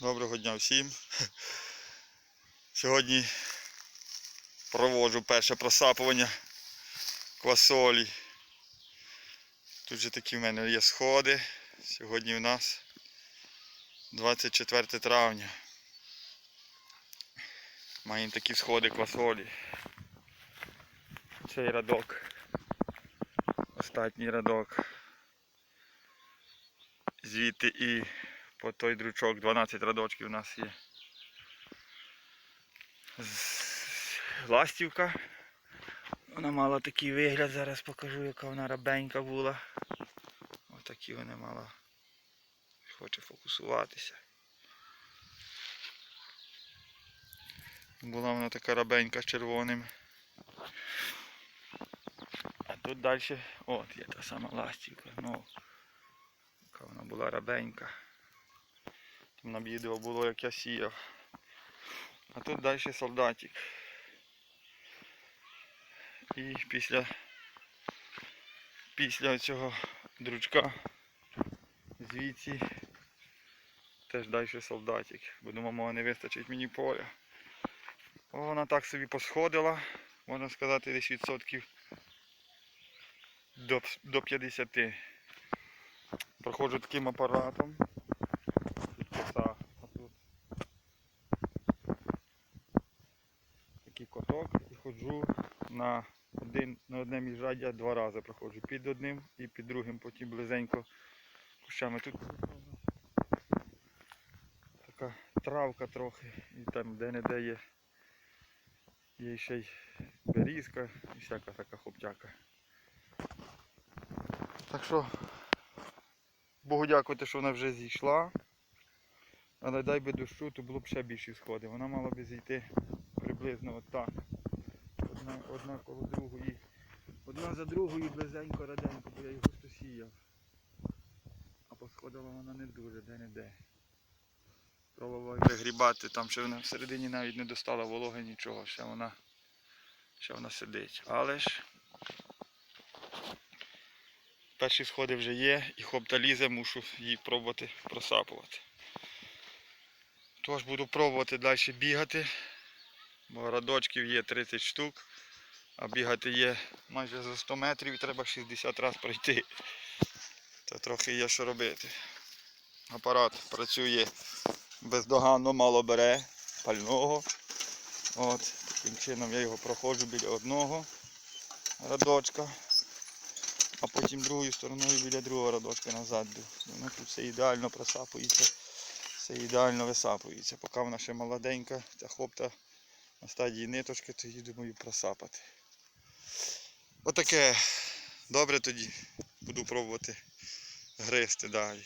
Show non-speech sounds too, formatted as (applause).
Доброго дня всім. (laughs) Сьогодні проводжу перше просапування квасолі. Тут же такі в мене є сходи. Сьогодні у нас 24 травня. Маємо такі сходи квасолі. Цей радок. Остатній радок. Звідти і по той дручок 12 радочків у нас є. Ластівка. Вона мала такий вигляд, зараз покажу, яка вона рабенька була. Отакі вона мала. Хоче фокусуватися. Була вона така рабенька з червоним. А тут далі, от є та сама ластівка. Ну, яка вона була рабенька. На було, як я сіяв. А тут далі солдатик. І після після цього дручка звідси теж далі солдатик. Бо думав, мого не вистачить мені поля. Вона так собі посходила, можна сказати, десь відсотків до, до 50. Проходжу таким апаратом. Тут коса, а тут такий коток і ходжу на один, на одне міжраддя два рази проходжу. Під одним і під другим, потім близенько кущами. Тут така травка трохи і там де-не-де є. Є ще й берізка і всяка така хлопчака. Так що Богу дякувати, що вона вже зійшла. Але дай би дощу, то було б ще більші сходи. Вона мала би зійти приблизно отак. Одна, коло другої. Одна за другою близенько, раденько, бо я їх густо сіяв. А посходила вона не дуже, де-не-де. Пробував вигрібати, там ще вона всередині навіть не достала вологи нічого, ще вона, ще вона сидить. Але ж перші сходи вже є і хопта лізе, мушу її пробувати просапувати. Тож буду пробувати далі бігати, бо радочків є 30 штук, а бігати є майже за 100 метрів і треба 60 разів пройти. То трохи є що робити. Апарат працює бездоганно, мало бере пального. От, таким чином я його проходжу біля одного радочка а потім другою стороною біля другого радочка назад. Воно тут все ідеально просапується, все ідеально висапується. Поки вона ще молоденька, ця хлопта на стадії ниточки, то її думаю просапати. Отаке. Добре тоді. Буду пробувати гризти далі.